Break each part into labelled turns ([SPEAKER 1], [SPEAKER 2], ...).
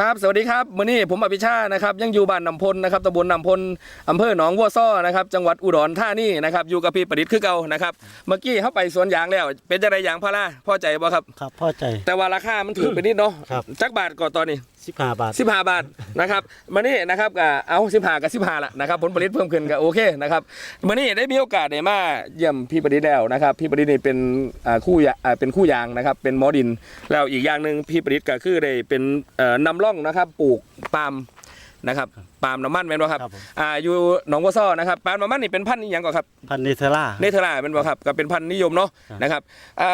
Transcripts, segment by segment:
[SPEAKER 1] ครับสวัสดีครับมื้อนี้ผมอภิชาตินะครับยังอยู่บ้านนำพลนะครับตำบลนำพลอำเภอหนองวัวซ้อนะครับจังหวัดอุดรธานีนะครับอยู่กับพี่ประดิษฐ์คือเก่านะครับเมื่อกี้เข้าไปสวนยางแล้ว เป็นจังไดยางพาราพอใจบ่ครับ
[SPEAKER 2] ครับพอใจ
[SPEAKER 1] แต่ว่าราคามันถูกไปนิดเนาะ
[SPEAKER 2] ครับ
[SPEAKER 1] จักบาทก่อนตอนนี้
[SPEAKER 2] สิบห้าบาท
[SPEAKER 1] 15บาทนะครับมานี่นะครับก็เอา15กับ15ละนะครับผลผลิตเพิ่มขึ้นก็โอเคนะครับมานี่ได้มีโอกาสได้มาเยี่ยมพี่ประดิษฐ์แล้วนะครับพี่ประดิษฐ์นี่เป็นอ่าคู่ยาอ่าเป็นคู่ยางนะครับเป็นหมอดินแล้วอีกอย่างหนึ่งพี่ประดิษฐ์ก็คือได้เป็นเอ่อนำร่องนะครับปลูกปาล์มนะครับปาล์มน้ำมันแม่นบ่ครับ
[SPEAKER 2] ครับผม
[SPEAKER 1] อ่าอยู่หนองวัวซ้อนะครับปาล์มน้ำมันนี่เป็นพันธุ์อหยังก่อนครับ
[SPEAKER 2] พันเนเธอร่า
[SPEAKER 1] เนเธอร์แลนด์เป็นบ่ครับก็เป็นพันธุ์นิยมเนาะ
[SPEAKER 2] ครับ
[SPEAKER 1] นะครับอ่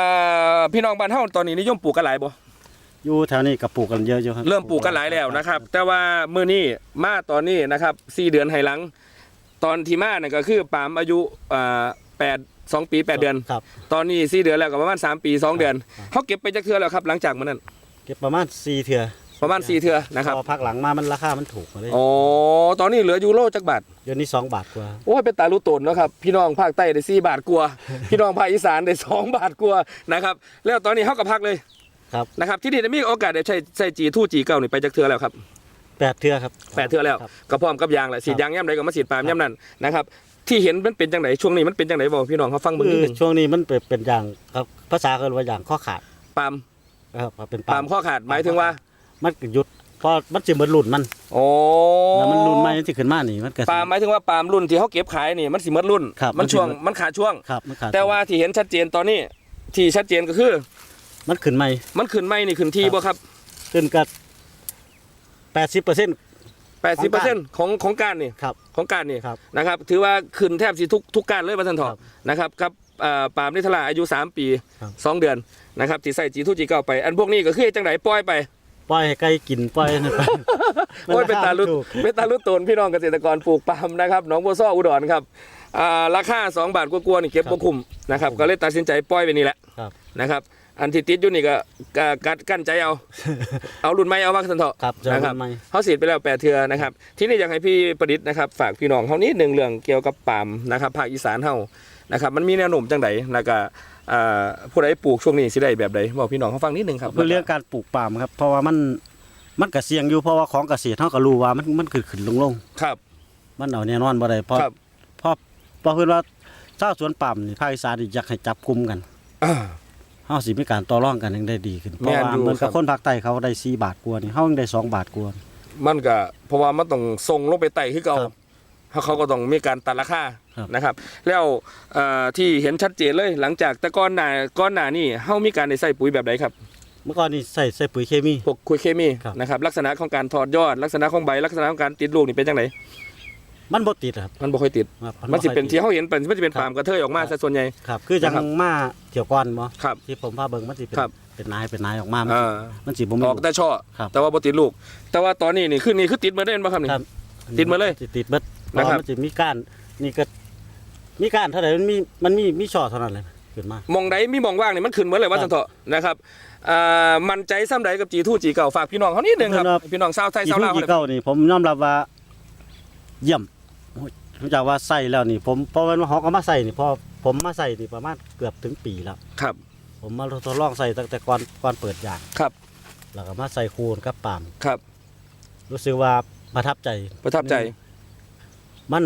[SPEAKER 1] าพี่น้องบ้านเฮาตอนนี้นิยมปลูกกันหลายบ่
[SPEAKER 2] อยู่แถวนี้กับปลูกกันเยอะอยู่ครับ
[SPEAKER 1] เริ่มปลูกกันหลายแล้วนะครับ แต่ว่ามื้อนี้มาตอนนี้นะครับ4เดือนให้หลัง ตอนที่มาเนี่ยก็คือปาล์มอายุอ่าแปดสองปีแปดเดือน
[SPEAKER 2] ครับ
[SPEAKER 1] ตอนนี้4เดือนแล้วก็ประมาณ 3 ปีสองเดือน
[SPEAKER 2] ครับ
[SPEAKER 1] เขาเก็บไปจักเทื่อแล้วครับหลังจากมันนั้น
[SPEAKER 2] เก็บประมาณสี่เถื่อ
[SPEAKER 1] ประมาณ4เทื่อนะครับ
[SPEAKER 2] พอพักหลังมามันราคามันถูกเลย
[SPEAKER 1] อ๋อตอนนี้เหลือยูโรจักบาท
[SPEAKER 2] เดี๋ยวนี้สองบาทกว่า
[SPEAKER 1] โอ้ยเป็นตาลูตนเนาะครับพี่น้องภาคใต้ได้4บาทกว่าพี่น้องภาคอีสานได้2บาทกว่านะครับแล้วตอนนี้เฮาก็พักเลย
[SPEAKER 2] ครับ
[SPEAKER 1] นะครับที่นี่ได้มีโอกาสได้ใช้ใช้จีทูจีเก้านี่ไปจักเทื่อแล้วครับ
[SPEAKER 2] แปดเถื่อครับ
[SPEAKER 1] แปดเทื่อแล้ว
[SPEAKER 2] ครับ
[SPEAKER 1] ก็พร้อมกับยางแหละสีดยางย่ำใดก็มาสีดปาล์มย่ำนั่นนะครับที่เห็นมันเป็นจังไหนช่วงนี้มันเป็นจังไหนบอกพี่น้องเขาฟังเบิ่ง
[SPEAKER 2] คื
[SPEAKER 1] นิ
[SPEAKER 2] อ
[SPEAKER 1] ดนึง
[SPEAKER 2] ช่วงนี้มันเป็นเป็นอย่างครับภาษาเขาเรียกว่าอย่างข้อขาด
[SPEAKER 1] ปาล์ม
[SPEAKER 2] นะครับเป็น
[SPEAKER 1] ปาล์มข้อขาดหมายถึงว่า
[SPEAKER 2] มันก็หยุดเพราะมันจะเหมือนรุ่นมัน
[SPEAKER 1] โอ้
[SPEAKER 2] แล้วมันรุ่นใหม่ที่ขึ้นมานี่มันก็สิ
[SPEAKER 1] ปาล์มหมายถึงว่าปาล์มรุ่นที่เขาเก็บขายนี่มันสิหมดรุ่น
[SPEAKER 2] ครับ
[SPEAKER 1] มันช่วง
[SPEAKER 2] มันสิหมด
[SPEAKER 1] มันขาดช่วง
[SPEAKER 2] ครับมันขาด
[SPEAKER 1] แต่ว่าที่เห็นชัดเจนตอนนี้ ที่ชัดเจนก็คือ
[SPEAKER 2] มันขึ้นใหม่
[SPEAKER 1] มันขึ้นไม่นี่ขึ้นทีบ่ครับ
[SPEAKER 2] ขึ้นกับแปดสิบเปอร์เซ็นต์
[SPEAKER 1] 80%ของของการนี่
[SPEAKER 2] ครับ
[SPEAKER 1] ของการนี่
[SPEAKER 2] ครับ
[SPEAKER 1] นะครับถือว่าขึ้นแทบสิทุกทุกการเลยบัทันทอ
[SPEAKER 2] ครับ
[SPEAKER 1] นะครับครับเอ่อปาล์มนิทลาอายุ 3 ปี
[SPEAKER 2] ครับ
[SPEAKER 1] 2 เดือนนะครับที่ใส่จีทูจีเก้าไป อันพวกนี้ก็คือจังไหนปล่อยไป
[SPEAKER 2] ปล่อยให้ไก่กินปล่อยนั่นไป
[SPEAKER 1] โอ้ยเป็นตาลุด
[SPEAKER 2] ถูก
[SPEAKER 1] เป็นตาลุดโตนพี่น้องเกษตรกรปลูกปาล์มนะครับหนองบัวซ้ออุดรครับอ่าราคา2 บาทกลัวาๆนี่เก็บ
[SPEAKER 2] ครับ
[SPEAKER 1] บ่คุ้มนะครับก็เลยตัดสินใจปล่อยไปนี่แหละ
[SPEAKER 2] ครับ
[SPEAKER 1] นะครับ อันที่ติดอยู่นี่ก็ก็กัดกั้นใจเอา เอารุ่นไม่เอามากสันเถอะ
[SPEAKER 2] ครับจะ
[SPEAKER 1] นะครับ
[SPEAKER 2] รุ่นใหม่
[SPEAKER 1] เขาสีดไปแล้วแปดเทือนะครับ ที่นี่อยากให้พี่ประดิษฐ์นะครับ ฝากพี่น้องเขานิดหนึ่งเรื่องเกี่ยวกับปาล์มนะครับภาคอีสานเฮานะครับ มันมีแนวโน้มจังไดแล้วก็ อ่าผู้ใดปลูกช่วงนี้สิได้แบบใดบอกพี่น้องเขาฟังนิดหนึงครับ
[SPEAKER 2] เพื่อเรื่องการปลูกปาล์มครับ เพราะว่ามันมันก็เสี่ยงอยู่เพราะว่าของเกษตรเฮาก็รู้ว่ามันมันขึ้นขึ้นลงลง
[SPEAKER 1] ครับ
[SPEAKER 2] มันเอาแน่นอนบ่ได้เพราะ
[SPEAKER 1] ครับ
[SPEAKER 2] เพราะเพราะเพิ่นว่าชาวสวนปาล์มนี่ภาคอีสานนี่อยากให้จับกลุ่มกัน
[SPEAKER 1] อ่า
[SPEAKER 2] เฮาสิมีการต่อรองกันยังได้ดีขึ้นเพ
[SPEAKER 1] แม่
[SPEAKER 2] ราะ
[SPEAKER 1] น
[SPEAKER 2] ว่า
[SPEAKER 1] อยู่
[SPEAKER 2] เหมือน
[SPEAKER 1] ครั
[SPEAKER 2] กับบ คนภาคใต้เขาได้4บาทกว่านี่เฮายังได้2บาทกว่า
[SPEAKER 1] มันก็เพราะว่ามันต้องส่งลงไปไต่คือเก่า
[SPEAKER 2] ครับ
[SPEAKER 1] เขาเขาก็ต้องมีการตัดราคา
[SPEAKER 2] ครับ
[SPEAKER 1] นะครับ แล้วเอ่อที่เห็นชัดเจนเลย หลังจากแต่ก้อนหน้าก้อนหน้านี่เฮามีการได้ใส่ปุ๋ยแบบใดครับ
[SPEAKER 2] เมื่อก่อนนี่ใส่ใส่ปุ๋ยเคมี
[SPEAKER 1] พวกคุยเคมี
[SPEAKER 2] ครับ
[SPEAKER 1] นะครับ ลักษณะของการถอดยอด ลักษณะของใบลักษณะของการติดลูกนี่เป็นจังได
[SPEAKER 2] มันบ่ติดครับ
[SPEAKER 1] มันบ่ค่อยติด
[SPEAKER 2] ครับ
[SPEAKER 1] มันสิ
[SPEAKER 2] บ่ค่อย
[SPEAKER 1] เป็น
[SPEAKER 2] ติด
[SPEAKER 1] ที่เขาเห็นเป็นมันจะเป็น
[SPEAKER 2] ครับ
[SPEAKER 1] ปาล์มกระเทยออกมา
[SPEAKER 2] ครับ
[SPEAKER 1] ซะส่วนใหญ่
[SPEAKER 2] ครับ คือจัง
[SPEAKER 1] นะครับ
[SPEAKER 2] มาเที่ยวก่อนบ่
[SPEAKER 1] ครับ
[SPEAKER 2] ที่ผมพาเบิ่งมันสิเป็น
[SPEAKER 1] ครับ
[SPEAKER 2] เป็นนายเป็นนายออกมามัน
[SPEAKER 1] อ่า
[SPEAKER 2] มันสิบ่มี
[SPEAKER 1] ออกแต่ช่อ
[SPEAKER 2] ครับ
[SPEAKER 1] แต่ว่าบ่ติดลูก แต่ว่าตอนนี้นี่คือนี่คือติดมาได้บ่ครับนี่
[SPEAKER 2] ครับ
[SPEAKER 1] ติดมาเลย
[SPEAKER 2] ติดติดเบิดเพ
[SPEAKER 1] นะ
[SPEAKER 2] ราะ
[SPEAKER 1] ครั
[SPEAKER 2] ว่า
[SPEAKER 1] บ
[SPEAKER 2] มันจะมีก้านนี่ก็มีก้านเท่าไหร่มันมีมันมีมีช่อเท่านั้นเลยขึ้นมา
[SPEAKER 1] มองใดมีมองว่างนี่มันขึ้นหมดเลยว่า
[SPEAKER 2] ครับ
[SPEAKER 1] ซั่นเถอะนะครับอ่ามั่นใจซ้ำใดกับ G2 G เก่าฝากพี่น้องเขานิดนึงครับ
[SPEAKER 2] ครับ
[SPEAKER 1] พี่น้องชาวไทย
[SPEAKER 2] อี
[SPEAKER 1] ชาว
[SPEAKER 2] ทุ่
[SPEAKER 1] ลาว
[SPEAKER 2] งกี่เก้านี่ผมยอมรับว่าเยี่ยมโอ้ยผมจะว่าใส่แล้วนี่ ผมเพราะว่าเขาก็มาใส่นี่พอผมมาใส่นี่ประมาณเกือบถึงปีแล้ว
[SPEAKER 1] ครับ
[SPEAKER 2] ผมมาทดลองใส่ตั้งแต่ก่อนก่อนเปิดยาง
[SPEAKER 1] ครับ
[SPEAKER 2] แล้วก็มาใส่คูนกับปาล์ม
[SPEAKER 1] ครับ
[SPEAKER 2] รู้สึกว่าประทับใจ
[SPEAKER 1] ประทับใจ
[SPEAKER 2] มัน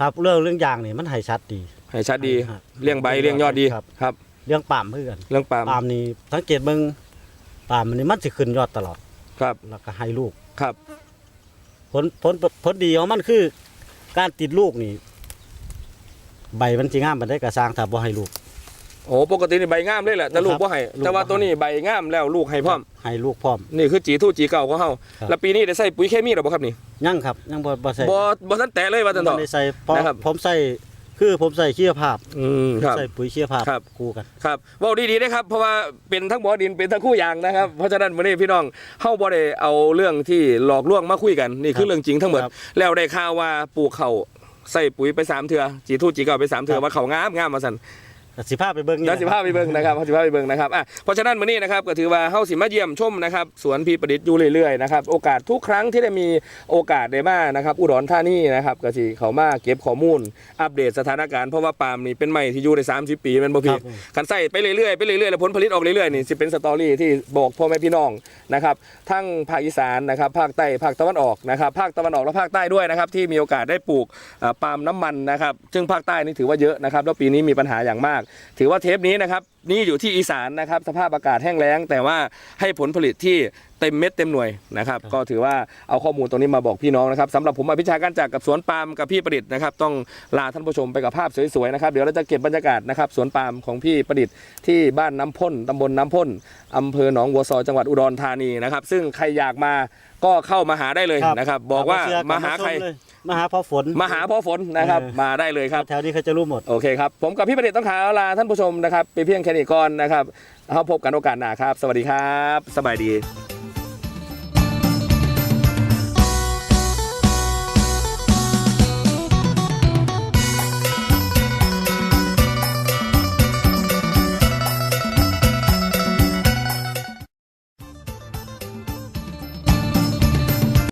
[SPEAKER 2] ครับเรื่องเรื่องยางนี่มันให้ชัดดี
[SPEAKER 1] ให้ชัดดี
[SPEAKER 2] ครับ
[SPEAKER 1] เลี้ยงใบเลี้ยงยอดดี
[SPEAKER 2] ครับ
[SPEAKER 1] ครับ
[SPEAKER 2] เรื่องปาล์มเพื่อกัน
[SPEAKER 1] เรื่องปาล์ม
[SPEAKER 2] ปาล์มนี่สังเกตเบิ่งปาล์มนี่มันสิขึ้นยอดตลอด
[SPEAKER 1] ครับ
[SPEAKER 2] แล้วก็ให้ลูก
[SPEAKER 1] ครับ
[SPEAKER 2] ผลผลผลดีของมันคือ การติดลูกนี่ ใบมันสิงามมันได้กระสร้างถ้าบ่ให้ลูก
[SPEAKER 1] โอ้ปกตินี่ใบงามเลยแหละแต่ลูกบ่ให้
[SPEAKER 2] ลูกบ่ให้
[SPEAKER 1] แต่ว่าตัวนี้ใบงามแล้วลูกให้พร้อม
[SPEAKER 2] ให้ลูกพร้อม
[SPEAKER 1] นี่คือ G2 G เก่าของเฮา
[SPEAKER 2] ครับ
[SPEAKER 1] แล้วปีนี้ได้ใส่ปุ๋ยเคมีหรือบ่ครับนี่
[SPEAKER 2] ยังครับยังบ่บ่ใส่
[SPEAKER 1] บ่บ่ทันแตะเลยว่าซั่นเถ
[SPEAKER 2] บ่
[SPEAKER 1] อะ
[SPEAKER 2] ได้ใส่เพราะ
[SPEAKER 1] นะครับ
[SPEAKER 2] ผมใส่คือผมใส่ชีวภาพ
[SPEAKER 1] อืมครับ
[SPEAKER 2] ใส่ปุ๋ยชีวภาพ
[SPEAKER 1] ครับ
[SPEAKER 2] คู่กัน
[SPEAKER 1] ครับเว้าดีๆนะครับเพราะว่าเป็นทั้งบ่อดินเป็นทั้งคู่ยางนะครับ เพราะฉะนั้นมื้อนี้พี่น้องเฮาบ่ได้เอาเรื่องที่หลอกลวงมาคุยกันนี่คือเรื่องจริงทั้งหมด
[SPEAKER 2] ครับ
[SPEAKER 1] แล้วได้ข่าวว่าปลูกเขาวใส่ปุ๋ยไปสามเทื่อจีทูจีเก่าไปสามเทื่อ
[SPEAKER 2] ครับ
[SPEAKER 1] ว่าเขางามงามมาสั่น
[SPEAKER 2] สิพาไปเบิ่งนี่
[SPEAKER 1] เดี๋ยวสิพาไปเบิ่งนะครับเฮาสิพาไปเบิ่งนะครับอะเพราะฉะนั้นมื้อนี้นะครับก็ถือว่าเฮาสิมาเยี่ยมชมนะครับสวนพี่ประดิษฐ์อยู่เรื่อยๆนะครับโอกาสทุกครั้งที่ได้มีโอกาสได้มานะครับอุดรธานีนะครับก็สิเขามาเก็บข้อมูล อัปเดตสถานการณ์เพราะว่าปาล์มนี่เป็นไม้ที่อยู่ได้ 30 ปีแม่นบ่
[SPEAKER 2] ค
[SPEAKER 1] พี่
[SPEAKER 2] รับ
[SPEAKER 1] คันใส่ไปเรื่อยๆไปเรื่อยๆแล้วผลผลิตออกเรื่อยๆนี่สิเป็นสตอรี่ที่บอกพ่อแม่พี่น้องนะครับทั้งภาคอีสานนะครับภาคใต้ภาคตะวันออกนะครับภาคตะวันออกและภาคใต้ด้วยนะครับที่มีโอกาสได้ปลูกเอ่อปาล์มน้ำมันนะครับซึ่งภาคใต้นี่ถือว่าเยอะนะครับแล้วปีนี้มีปัญหาอย่างมากถือว่าเทปนี้นะครับ นี่อยู่ที่อีสานนะครับ สภาพอากาศแห้งแล้ง แต่ว่าให้ผลผลิตที่เต็มเม็ดเต็มหน่วยนะครับ ก็ถือว่าเอาข้อมูลตรงนี้มาบอกพี่น้องนะครับสำหรับผมอภิชาการจากกับสวนปาล์มกับพี่ประดิษฐ์นะครับ ต้องลาท่านผู้ชมไปกับภาพสวยๆนะครับ เดี๋ยวเราจะเก็บบรรยากาศนะครับสวนปาล์มของพี่ประดิษฐ์ที่บ้านน้ำพ่นตำบลน้ำพ่นอำเภอหนองบัวซอจังหวัดอุดรธานีนะครับ ซึ่งใครอยากมาก็เข้ามาหาได้เลยนะครับ บอกว่า
[SPEAKER 2] เชื่
[SPEAKER 1] มาหาใคร
[SPEAKER 2] ชเลย มาหาพ่อฝน
[SPEAKER 1] มาหาพ่อฝนนะครับ
[SPEAKER 2] เออ
[SPEAKER 1] มาได้เลยครับ
[SPEAKER 2] แถวนี้เขาจะรู้หมด
[SPEAKER 1] โอเคครับ ผมกับพี่ประดิษฐ์ต้องขอลาท่านผู้ชมนะครับไปเพียงแค่นี้ก่อนนะครับเอาพบกันโอกาสหน้าครับ สวัสดีครับ สบายดี